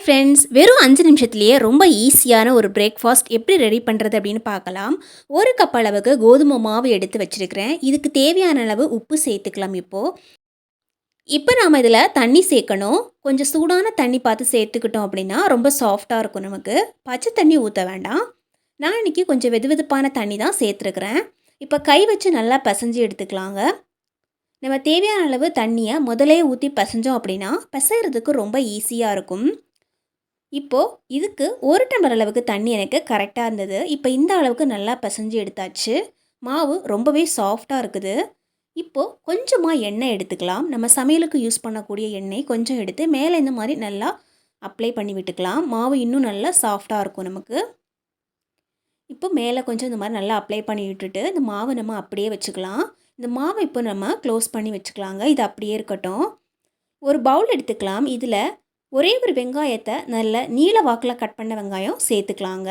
Hi friends வெறும் அஞ்சு நிமிஷத்துலேயே ரொம்ப ஈஸியான ஒரு பிரேக்ஃபாஸ்ட் எப்படி ரெடி பண்ணுறது அப்படின்னு பார்க்கலாம். ஒரு கப் அளவுக்கு கோதுமை மாவு எடுத்து வச்சுருக்கிறேன். இதுக்கு தேவையான அளவு உப்பு சேர்த்துக்கலாம் இப்போது இப்போ நாம் இதில் தண்ணி சேர்க்கணும். கொஞ்சம் சூடான தண்ணி பார்த்து சேர்த்துக்கிட்டோம் அப்படின்னா ரொம்ப சாஃப்டாக இருக்கும் நமக்கு. பச்சை தண்ணி ஊற்ற வேண்டாம். நான் இன்றைக்கி கொஞ்சம் வெது வெதுப்பான தண்ணி தான் சேர்த்துருக்குறேன். இப்போ கை வச்சு நல்லா பிசைஞ்சு எடுத்துக்கலாங்க. நம்ம தேவையான அளவு தண்ணியை முதலே ஊற்றி பசைஞ்சோம் அப்படின்னா பிசைகிறதுக்கு ரொம்ப ஈஸியாக இருக்கும். இப்போது இதுக்கு ஒரு டம்ளர் அளவுக்கு தண்ணி எனக்கு கரெக்டாக இருந்தது. இப்போ இந்த அளவுக்கு நல்லா பிசைஞ்சு எடுத்தாச்சு. மாவு ரொம்பவே சாஃப்டாக இருக்குது. இப்போது கொஞ்சமாக எண்ணெய் எடுத்துக்கலாம். நம்ம சமையலுக்கு யூஸ் பண்ணக்கூடிய எண்ணெய் கொஞ்சம் எடுத்து மேலே இந்த மாதிரி நல்லா அப்ளை பண்ணி விட்டுக்கலாம். மாவு இன்னும் நல்லா சாஃப்டாக இருக்கும் நமக்கு. இப்போ மேலே கொஞ்சம் இந்த மாதிரி நல்லா அப்ளை பண்ணி விட்டுட்டு இந்த மாவு நம்ம அப்படியே வச்சுக்கலாம். இந்த மாவை இப்போ நம்ம க்ளோஸ் பண்ணி வச்சுக்கலாங்க. இது அப்படியே இருக்கட்டும். ஒரு பவுல் எடுத்துக்கலாம். இதில் ஒரே ஒரு வெங்காயத்தை நல்ல நீல வாக்கில் கட் பண்ண வெங்காயம் சேர்த்துக்கலாங்க.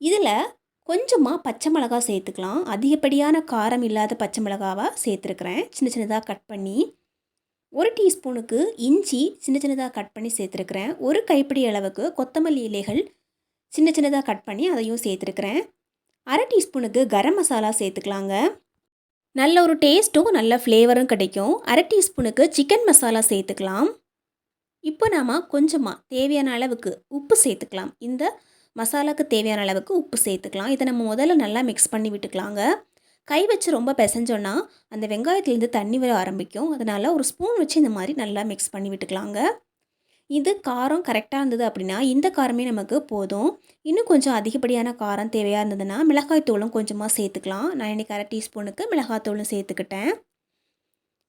இதில் கொஞ்சமாக பச்சை மிளகாய் சேர்த்துக்கலாம். அதிகப்படியான காரம் இல்லாத பச்சை மிளகாவாக சேர்த்துருக்குறேன். சின்ன சின்னதாக கட் பண்ணி ஒரு டீஸ்பூனுக்கு இஞ்சி சின்ன சின்னதாக கட் பண்ணி சேர்த்துருக்குறேன். ஒரு கைப்பிடி அளவுக்கு கொத்தமல்லி இலைகள் சின்ன சின்னதாக கட் பண்ணி அதையும் சேர்த்துருக்குறேன். அரை டீஸ்பூனுக்கு கரம் மசாலா சேர்த்துக்கலாங்க. நல்ல ஒரு டேஸ்ட்டும் நல்ல ஃப்ளேவரும் கிடைக்கும். அரை டீஸ்பூனுக்கு சிக்கன் மசாலா சேர்த்துக்கலாம். இப்போ நாம் கொஞ்சமாக தேவையான அளவுக்கு உப்பு சேர்த்துக்கலாம். இந்த மசாலாவுக்கு தேவையான அளவுக்கு உப்பு சேர்த்துக்கலாம். இதை நம்ம முதல்ல நல்லா மிக்ஸ் பண்ணி விட்டுக்கலாங்க. கை வச்சு ரொம்ப பிசைஞ்சோன்னா அந்த வெங்காயத்துலேருந்து தண்ணி வர ஆரம்பிக்கும். அதனால் ஒரு ஸ்பூன் வச்சு இந்த மாதிரி நல்லா மிக்ஸ் பண்ணி விட்டுக்கலாங்க. இது காரம் கரெக்டாக இருந்தது அப்படின்னா இந்த காரமே நமக்கு போதும். இன்னும் கொஞ்சம் அதிகப்படியான காரம் தேவையாக இருந்ததுன்னா மிளகாய் தூளும் கொஞ்சமாக சேர்த்துக்கலாம். நான் இன்றைக்கி அரை டீஸ்பூனுக்கு மிளகாய் தூளும் சேர்த்துக்கிட்டேன்.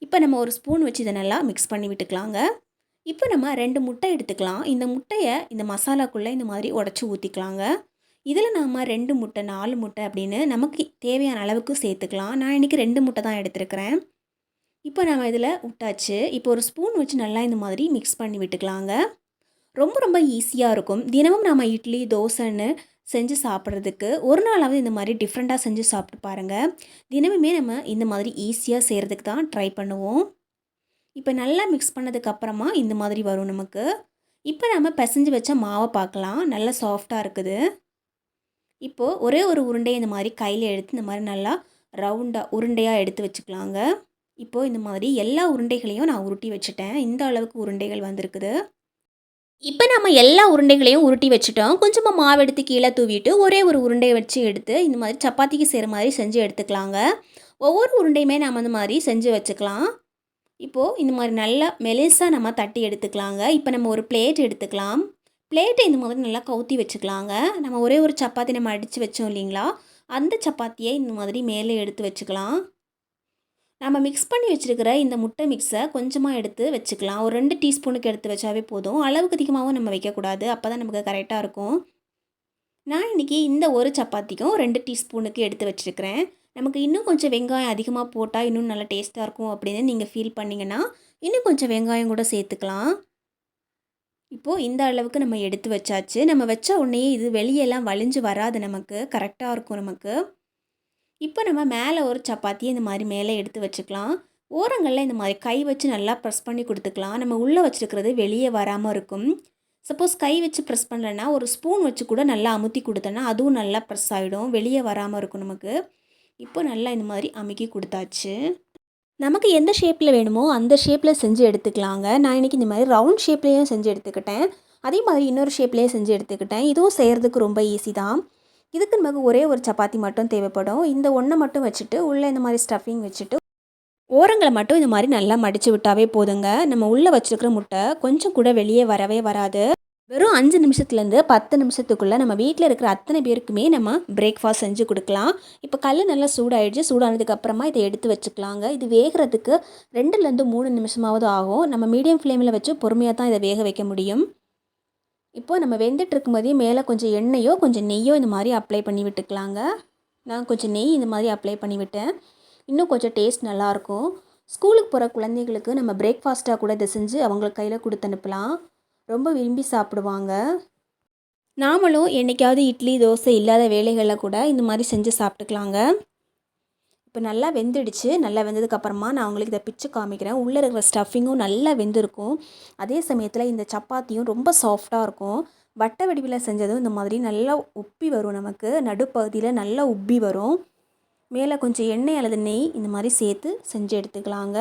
இப்போ நம்ம ஒரு ஸ்பூன் வச்சு இதை நல்லா மிக்ஸ் பண்ணி விட்டுக்கலாங்க. இப்போ நம்ம ரெண்டு முட்டை எடுத்துக்கலாம். இந்த முட்டையை இந்த மசாலாக்குள்ளே இந்த மாதிரி உடச்சி ஊற்றிக்கலாங்க இதில் நாம் ரெண்டு முட்டை நாலு முட்டை அப்படின்னு நமக்கு தேவையான அளவுக்கு சேர்த்துக்கலாம். நான் இன்றைக்கி ரெண்டு முட்டை தான் எடுத்துருக்கிறேன். இப்போ நம்ம இதில் விட்டாச்சு இப்போ ஒரு ஸ்பூன் வச்சு நல்லா இந்த மாதிரி மிக்ஸ் பண்ணி விட்டுக்கலாங்க. ரொம்ப ரொம்ப ஈஸியாக இருக்கும். தினமும் நம்ம இட்லி தோசைன்னு செஞ்சு சாப்பிட்றதுக்கு ஒரு நாளாவது இந்த மாதிரி டிஃப்ரெண்ட்டாக செஞ்சு சாப்பிட்டு பாருங்கள் தினமுமே நம்ம இந்த மாதிரி ஈஸியாக செய்கிறதுக்கு தான் ட்ரை பண்ணுவோம். இப்போ நல்லா மிக்ஸ் பண்ணதுக்கப்புறமா இந்த மாதிரி வரும் நமக்கு. இப்போ நம்ம பிசைஞ்சு வச்ச மாவை பார்க்கலாம். நல்லா சாஃப்டாக இருக்குது. இப்போது ஒரே ஒரு உருண்டையை இந்த மாதிரி கையில் எடுத்து இந்த மாதிரி நல்லா ரவுண்டாக உருண்டையாக எடுத்து வச்சுக்கலாங்க. இப்போது இந்த மாதிரி எல்லா உருண்டைகளையும் நான் உருட்டி வச்சுட்டேன். இந்த அளவுக்கு உருண்டைகள் வந்திருக்குது. இப்போ நம்ம எல்லா உருண்டைகளையும் உருட்டி வச்சுட்டோம். கொஞ்சமாக மாவு எடுத்து கீழே தூவிட்டு ஒரே ஒரு உருண்டையை வச்சு எடுத்து இந்த மாதிரி சப்பாத்திக்கு செய்கிற மாதிரி செஞ்சு எடுத்துக்கலாங்க. ஒவ்வொரு உருண்டையுமே நம்ம இந்த மாதிரி செஞ்சு வச்சுக்கலாம். இப்போது இந்த மாதிரி நல்லா மெலேசாக நம்ம தட்டி எடுத்துக்கலாங்க. இப்போ நம்ம ஒரு பிளேட் எடுத்துக்கலாம். பிளேட்டை இந்த மாதிரி நல்லா கவுத்தி வச்சுக்கலாங்க. நம்ம ஒரே ஒரு சப்பாத்தி நம்ம அடித்து வச்சோம் இல்லைங்களா? அந்த சப்பாத்தியை இந்த மாதிரி மேலே எடுத்து வச்சுக்கலாம். நம்ம மிக்ஸ் பண்ணி வச்சுருக்கிற இந்த முட்டை மிக்ஸை கொஞ்சமாக எடுத்து வச்சுக்கலாம். ஒரு ரெண்டு டீஸ்பூனுக்கு எடுத்து வச்சாவே போதும். அளவுக்கு அதிகமாகவும் நம்ம வைக்கக்கூடாது. அப்போ தான் நமக்கு கரெக்டாக இருக்கும். நான் இன்றைக்கி இந்த ஒரு சப்பாத்திக்கும் ரெண்டு டீஸ்பூனுக்கு எடுத்து வச்சுருக்கிறேன். நமக்கு இன்னும் கொஞ்சம் வெங்காயம் அதிகமாக போட்டால் இன்னும் நல்லா டேஸ்ட்டாக இருக்கும் அப்படின்னு நீங்கள் ஃபீல் பண்ணிங்கன்னா இன்னும் கொஞ்சம் வெங்காயம் கூட சேர்த்துக்கலாம். இப்போது இந்த அளவுக்கு நம்ம எடுத்து வச்சாச்சு. நம்ம வச்ச உடனே இது வெளியெல்லாம் வலிஞ்சு வராது நமக்கு. கரெக்டாக இருக்கும் நமக்கு. இப்போ நம்ம மேலே ஒரு சப்பாத்தி இந்த மாதிரி மேலே எடுத்து வச்சுக்கலாம். ஓரங்களில் இந்த மாதிரி கை வச்சு நல்லா ப்ரெஸ் பண்ணி கொடுத்துக்கலாம். நம்ம உள்ளே வச்சுருக்கிறது வெளியே வராமல் இருக்கும். சப்போஸ் கை வச்சு ப்ரெஸ் பண்ணலன்னா ஒரு ஸ்பூன் வச்சு கூட நல்லா அமுத்தி கொடுத்தோன்னா அதுவும் நல்லா ப்ரெஸ் ஆகிடும் வெளியே வராமல் இருக்கும் நமக்கு. இப்போ நல்லா இந்த மாதிரி அமுக்கி கொடுத்தாச்சு. நமக்கு எந்த ஷேப்பில் வேணுமோ அந்த ஷேப்பில் செஞ்சு எடுத்துக்கலாங்க. நான் இன்றைக்கி இந்த மாதிரி ரவுண்ட் ஷேப்லேயும் செஞ்சு எடுத்துக்கிட்டேன். அதே மாதிரி இன்னொரு ஷேப்லேயும் செஞ்சு எடுத்துக்கிட்டேன். இதுவும் செய்கிறதுக்கு ரொம்ப ஈஸி தான். இதுக்கு நமக்கு ஒரே ஒரு சப்பாத்தி மட்டும் தேவைப்படும். இந்த ஒன்றை மட்டும் வச்சுட்டு உள்ளே இந்த மாதிரி ஸ்டஃபிங் வச்சுட்டு ஓரங்களை மட்டும் இந்த மாதிரி நல்லா மடித்து விட்டாவே போதுங்க. நம்ம உள்ளே வச்சுருக்கிற முட்டை கொஞ்சம் கூட வெளியே வரவே வராது. வெறும் அஞ்சு நிமிஷத்துலேருந்து பத்து நிமிஷத்துக்குள்ளே நம்ம வீட்டில் இருக்கிற அத்தனை பேருக்குமே நம்ம பிரேக்ஃபாஸ்ட் செஞ்சு கொடுக்கலாம். இப்போ கல் நல்லா சூடாயிடுச்சு. சூடானதுக்கப்புறமா இதை எடுத்து வச்சுக்கலாங்க. இது வேகிறதுக்கு ரெண்டுலேருந்து மூணு நிமிஷமாவது ஆகும். நம்ம மீடியம் ஃப்ளேமில் வச்சு பொறுமையாக தான் இதை வேக வைக்க முடியும். இப்போ நம்ம வெந்துட்டு இருக்கும்போதே மேலே கொஞ்சம் எண்ணெயோ கொஞ்சம் நெய்யோ இந்த மாதிரி அப்ளை பண்ணி விட்டுக்கலாங்க. நான் கொஞ்சம் நெய் இந்த மாதிரி அப்ளை பண்ணி விட்டேன். இன்னும் கொஞ்சம் டேஸ்ட் நல்லாயிருக்கும் ஸ்கூலுக்கு போகிற குழந்தைங்களுக்கு நம்ம பிரேக்ஃபாஸ்ட்டாக கூட இதை செஞ்சு அவங்களுக்கு கையில் கொடுத்து அனுப்பலாம். ரொம்ப விரும்பி சாப்பிடுவாங்க. நாமளும் என்றைக்காவது இட்லி தோசை இல்லாத வேலைகளில் கூட இந்த மாதிரி செஞ்சு சாப்பிட்டுக்கலாங்க. இப்போ நல்லா வெந்துடுச்சு. நல்லா வெந்ததுக்கப்புறமா நான் உங்களுக்கு இதை பிச்சு காமிக்கிறேன். உள்ளே இருக்கிற ஸ்டஃபிங்கும் நல்லா வெந்திருக்கும். அதே சமயத்தில் இந்த சப்பாத்தியும் ரொம்ப சாஃப்டாக இருக்கும். வட்டை வடிவில் செஞ்சதும் இந்த மாதிரி நல்லா உப்பி வரும் நமக்கு. நடுப்பகுதியில் நல்லா உப்பி வரும். மேலே கொஞ்சம் எண்ணெய் அல்லது நெய் இந்த மாதிரி சேர்த்து செஞ்சு எடுத்துக்கலாங்க.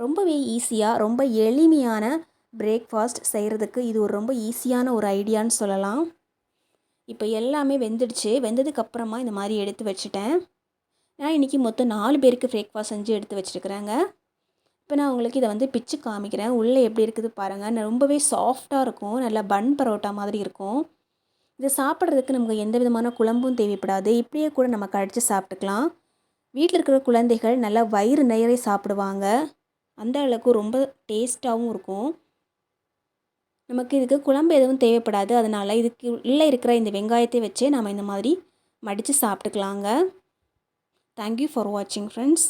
ரொம்பவே ஈஸியாக ரொம்ப எளிமையான பிரேக்ஃபாஸ்ட் செய்கிறதுக்கு இது ஒரு ரொம்ப ஈஸியான ஒரு ஐடியான்னு சொல்லலாம். இப்போ எல்லாமே வெந்துடுச்சு. வெந்ததுக்கப்புறமா இந்த மாதிரி எடுத்து வச்சுட்டேன். நான் இன்றைக்கி மொத்தம் நாலு பேருக்கு பிரேக்ஃபாஸ்ட் செஞ்சு எடுத்து வச்சுருக்குறேங்க. இப்போ நான் உங்களுக்கு இதை வந்து பிச்சு காமிக்கிறேன். உள்ளே எப்படி இருக்குது பாருங்கள் ரொம்பவே சாஃப்டாக இருக்கும். நல்லா பன் பரோட்டா மாதிரி இருக்கும். இதை சாப்பிட்றதுக்கு நமக்கு எந்த விதமான குழம்பும் தேவைப்படாது. இப்படியே கூட நம்ம கழித்து சாப்பிட்டுக்கலாம். வீட்டில் இருக்கிற குழந்தைகள் நல்லா வயிறு நிறைய சாப்பிடுவாங்க. அந்த அளவுக்கு ரொம்ப டேஸ்ட்டாகவும் இருக்கும். நமக்கு இதுக்கு குழம்பு எதுவும் தேவைப்படாது. அதனால் இதுக்கு உள்ளே இருக்கிற இந்த வெங்காயத்தை வச்சே நம்ம இந்த மாதிரி மடித்து சாப்பிட்டுக்கலாங்க. தேங்க்யூ ஃபார் வாட்சிங் ஃப்ரெண்ட்ஸ்